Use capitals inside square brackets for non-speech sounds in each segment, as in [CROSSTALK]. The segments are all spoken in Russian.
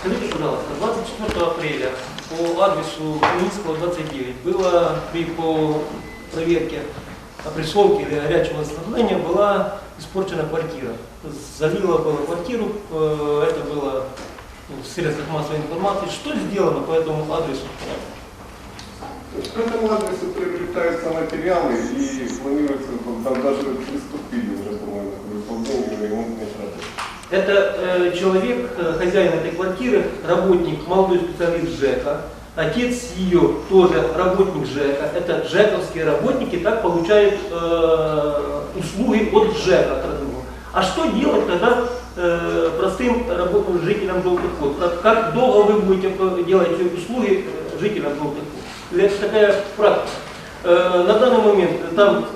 Скажите, пожалуйста, 24 апреля по адресу Минского 29 было при по проверке опрессовки или горячего ослабления была испорчена квартира. Залила была квартиру, э, это было в средствах массовой информации. Что сделано по этому адресу? К этому адресу приобретаются материалы и планируется, там даже приступили уже, по-моему, к выполнению ремонтных работ. Это э, человек, э, хозяин этой квартиры, работник, молодой специалист ЖЭКа. Отец ее тоже работник ЖЭКа. Это ЖЭКовские работники так получают э, услуги от ЖЭКа. А что делать тогда э, простым жителям Желтых Вод? Как, как долго вы будете э, делать услуги э, жителям Желтых такая практика? Э, на данный момент там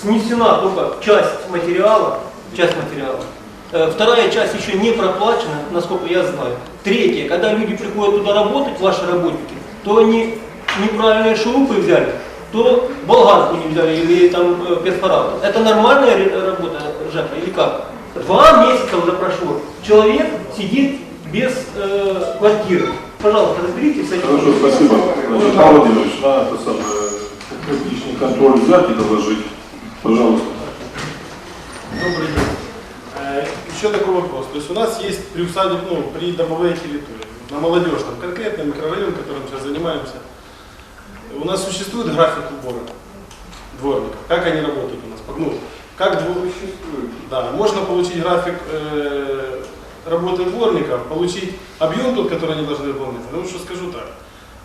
снесена только часть материала, часть материала. Э, Вторая часть еще не проплачена, насколько я знаю. Третья, когда люди приходят туда работать, ваши работники, то они неправильные шурупы взяли, то болгарку не взяли или там э, перфоратор. Это нормальная работа ЖЭКа или как? Два месяца уже прошло. Человек сидит без э, квартиры. Пожалуйста, разберитесь с этим. Хорошо, спасибо. Значит, Павел Владимирович, на это самое, личный контроль взять и доложить. Пожалуйста. Добрый день. Э, Еще такой вопрос. То есть у нас есть при усадеб, ну, при домовой территории, на молодежном, конкретно микрорайон, которым сейчас занимаемся, у нас существует график убора дворников. Как они работают у нас? Ну, как двор... Существует. Да, можно получить график э, работы дворников, получить объем тот, который они должны выполнять. Потому что скажу так,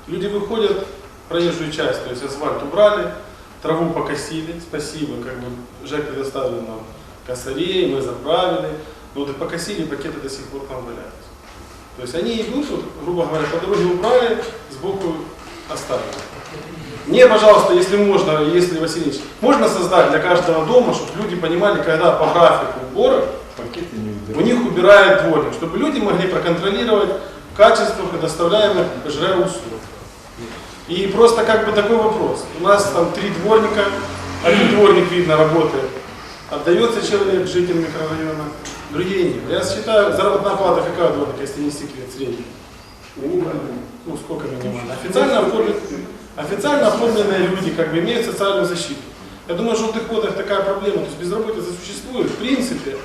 люди выходят проезжую часть, то есть асфальт убрали, траву покосили, спасибо, как бы ЖЭК предоставил нам косарей, мы заправили, но вот и покосили, пакеты до сих пор там валяются. То есть они идут, вот, грубо говоря, по дороге убрали, сбоку оставили. Мне, пожалуйста, если можно, если, Васильевич, можно создать для каждого дома, чтобы люди понимали, когда по графику убора у них убирает дворник, чтобы люди могли проконтролировать качество предоставляемых ЖР услуг. И просто как бы такой вопрос. У нас там три дворника, один дворник, видно, работает. Отдается человек, житель микрорайона, другие нет. Я считаю, заработная плата какая дворника, если не секрет, средняя? Минимально. Ну, сколько минимально? Официально, оформлен- официально оформленные люди как бы имеют социальную защиту. Я думаю, в желтых кодах такая проблема, то есть безработица существует. В принципе,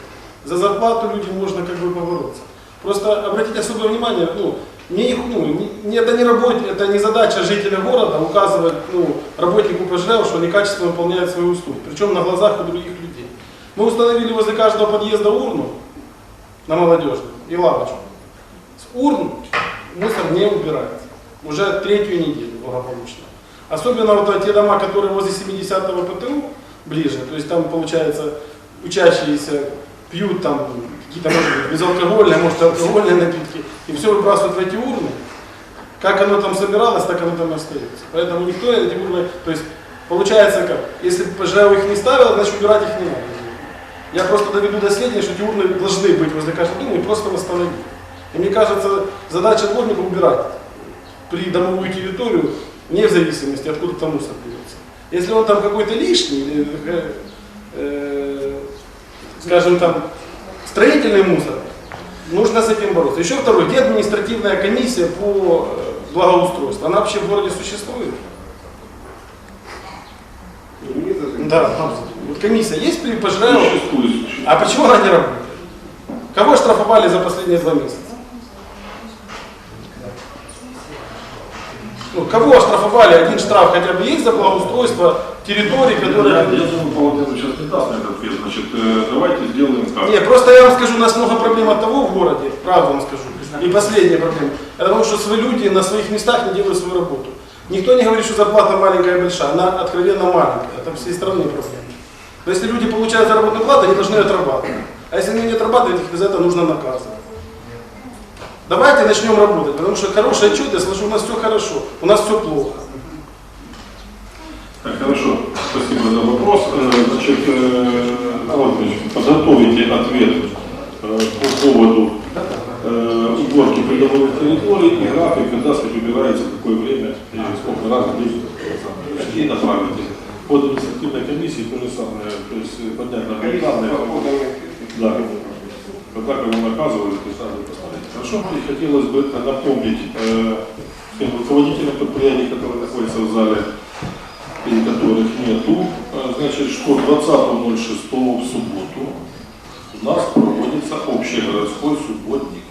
за зарплату людям можно как бы побороться. Просто обратите особое внимание, ну, не, их- ну, не- это не работа, это не задача жителя города указывать ну, работнику ПЖР, что они качественно выполняют свои услуги, причем на глазах у других людей. Мы установили возле каждого подъезда урну на молодежную и лавочку. С урн мусор не убирается. Уже третью неделю благополучно. Особенно вот те дома, которые возле 70-го ПТУ ближе, то есть там получается учащиеся пьют там какие-то, может быть, безалкогольные, может, алкогольные напитки, и все выбрасывают в эти урны. Как оно там собиралось, так оно там и остается. Поэтому никто эти урны, то есть получается как, если ПЖ их не ставил, значит убирать их не надо. Я просто доведу до сведения, что эти урны должны быть возле каждого дома и просто восстановить. И мне кажется, задача дворника убирать при домовую территорию, не в зависимости, откуда там мусор берется. Если он там какой-то лишний, э, э, скажем там, строительный мусор, нужно с этим бороться. Еще второе, где административная комиссия по э, благоустройству? Она вообще в городе существует? Да, вот комиссия есть при существует. А почему она не работает? Кого штрафовали за последние два месяца? Ну, кого оштрафовали? Один штраф хотя бы есть за благоустройство территории, Я, которые... я думаю, Павел Владимирович сейчас не даст на этот ответ. Значит, э, давайте сделаем так. Не, просто я вам скажу, у нас много проблем от того в городе, правда вам скажу. И последняя проблема. Это потому что свои люди на своих местах не делают свою работу. Никто не говорит, что зарплата маленькая и большая, она откровенно маленькая. Это всей страны проблема. Но если люди получают заработную плату, они должны отрабатывать. А если они не отрабатывают, их за это нужно наказывать. Давайте начнем работать, потому что хороший отчет, я слышу, у нас все хорошо, у нас все плохо. Так, хорошо. Спасибо за вопрос. Э, Значит, э, Владимирович, подготовите ответ э, по поводу уборки придомовой территории и график, когда, сказать, убирается, какое время и сколько раз в день, какие направите. по административной комиссии то же самое, то есть поднять на данные, Да. когда его наказывают, надо посмотреть. Хорошо, мне хотелось бы напомнить э, всем руководителям предприятий, которые находятся в зале, и которых нету, э, значит, что 20.06 в субботу у нас проводится общегородской субботник.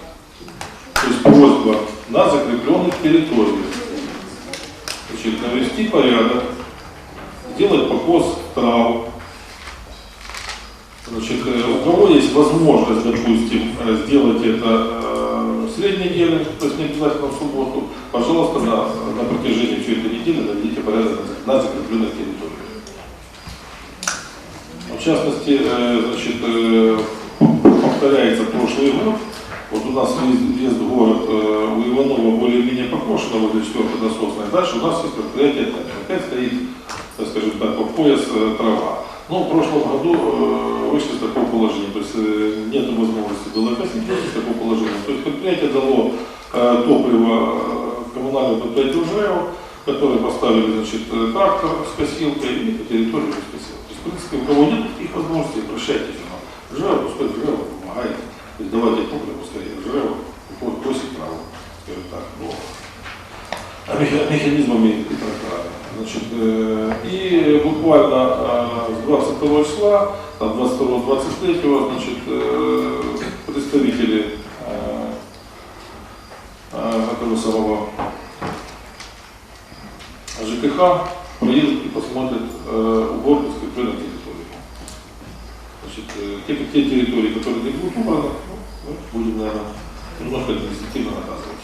То есть просьба на закрепленных территориях значит, навести порядок, сделать покос трав, Значит, э, у кого есть возможность, допустим, э, сделать это средней неделе, то есть не обязательно в субботу, пожалуйста, на, на протяжении всей этой недели наведите порядок на закрепленных территориях. В частности, э, значит, э, повторяется прошлый год. Вот у нас въезд, въезд в город э, у Иванова более-менее покошено возле четвертой насосной. Дальше у нас есть предприятие, опять стоит, скажем так, по пояс трава. Ну, в прошлом году э, вышли с такого положения, то есть э, нет возможности косить, вышли с такого положения. То есть предприятие дало э, топливо коммунальному предприятию ЖЭО, которые поставили значит, трактор с косилкой и территорию раскосил. То есть, в принципе, у кого нет таких возможностей, обращайтесь к нам. Пускай ЖЭО помогает. То есть давайте топливо, пускай уходит, просит право, скажем так. Но меха- механизмами и тракторами. Значит, э, и буквально э, с 22 числа, там 22-23, значит, э, представители этого самого ЖКХ приедут и посмотрят уборку скрепленной территории. Значит, те, те территории, которые не будут убраны, ну, будем, наверное, немножко административно наказывать.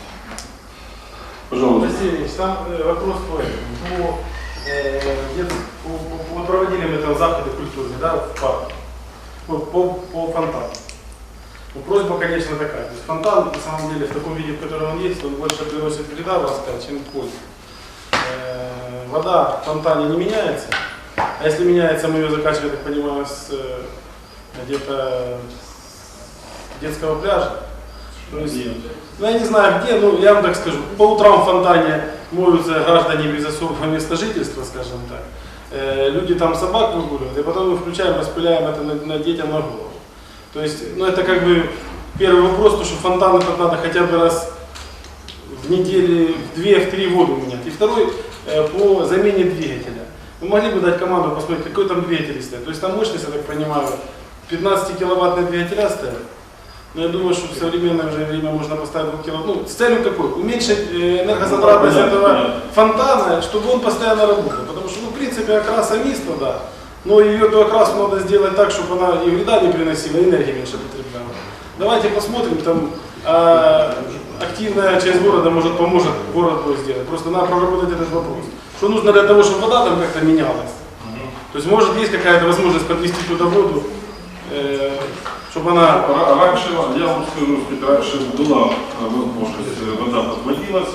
Пожалуйста. Василий Ильич, э, вопрос этому. По, э, проводили мы там заходы культурные, да, в парке. По, по, по фонтану. Ну, просьба, конечно, такая. То есть фонтан, на самом деле, в таком виде, в котором он есть, он больше приносит вреда, сказать, чем пользы. Э, вода в фонтане не меняется. А если меняется, мы ее закачиваем, я так понимаю, с где-то детского пляжа. Ну, я не знаю где, ну, я вам так скажу, по утрам в фонтане моются граждане без особого места жительства, скажем так. Э, люди там собак выгуливают, и потом мы включаем, распыляем это на, на детям на голову. То есть, ну, это как бы первый вопрос, то, что фонтаны тут надо хотя бы раз в неделю, в две, в три воду менять. И второй, э, по замене двигателя. Вы могли бы дать команду посмотреть, какой там двигатель стоит. То есть там мощность, я так понимаю, 15-киловаттные двигателя стоят. Но я думаю, что в современное уже время можно поставить 2 кило. Ну, с целью какой? Уменьшить э, энергозатратность Ну, этого понятно. фонтана, чтобы он постоянно работал. Потому что, ну, в принципе, окраса мисто, да. Но ее эту окраску надо сделать так, чтобы она и вреда не приносила, и энергии меньше потребляла. Давайте посмотрим, там а, активная часть города может поможет город его сделать. Просто надо проработать этот вопрос. Что нужно для того, чтобы вода там как-то менялась? То есть может есть какая-то возможность подвести туда воду, чтобы она Ра- Раньше, я вам скажу, что раньше была возможность, вода подводилась,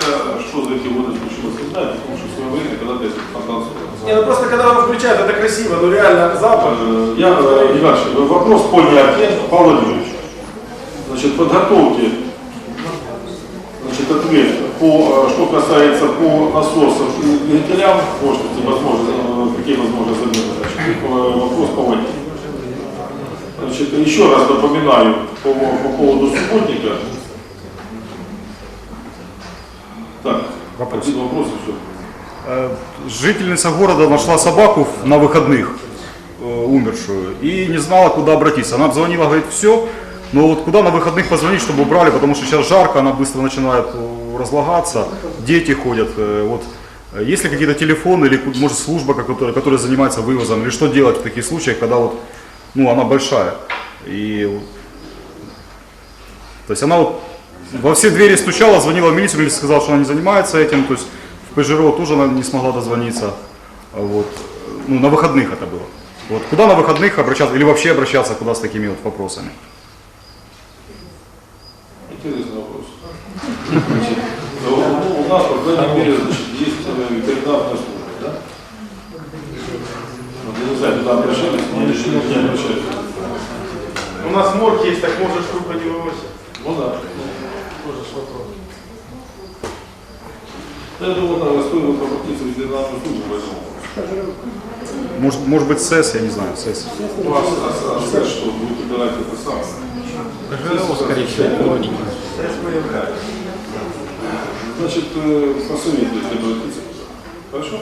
что за эти годы случилось, не знаю, потому что в свое время, когда-то если фонтан Не, ну просто когда он включает, это красиво, но реально запах. Я, Иванович, вопрос понятен, Павел Владимирович. Значит, подготовьте значит, ответ, по, что касается по насосам и двигателям, мощности, возможно, э, какие возможны замены, вопрос по воде. Значит, еще раз напоминаю по, по поводу субботника. Так, Вопрос. один вопрос и все. Э, Жительница города нашла собаку на выходных, э, умершую, и не знала, куда обратиться. Она обзвонила, говорит, все, но вот куда на выходных позвонить, чтобы убрали, потому что сейчас жарко, она быстро начинает э, разлагаться, дети ходят. Вот. Есть ли какие-то телефоны или, может, служба, которая, которая занимается вывозом, или что делать в таких случаях, когда вот, ну, она большая? И, то есть она вот во все двери стучала, звонила в милицию, милиция сказала, что она не занимается этим, то есть в ПЖРО тоже она не смогла дозвониться. А Вот. Ну, на выходных это было. Вот. Куда на выходных обращаться, или вообще обращаться куда с такими вот вопросами? Интересный вопрос. [LAUGHS] Ну, у нас, по крайней мере, есть э, ветеринарная служба? Вот я у нас морг есть, так можешь шкурка не вывозит. Ну да, тоже вопрос. Я думаю, там стоило обратиться в ветеринарную службу возьму. Может, может быть СЭС, я не знаю, СЭС. Ну, а, СЭС, а что будет убирать это самое? КЖО, скорее всего, логика. СЭС появляется. Значит, э, посоветуйте обратиться. Хорошо?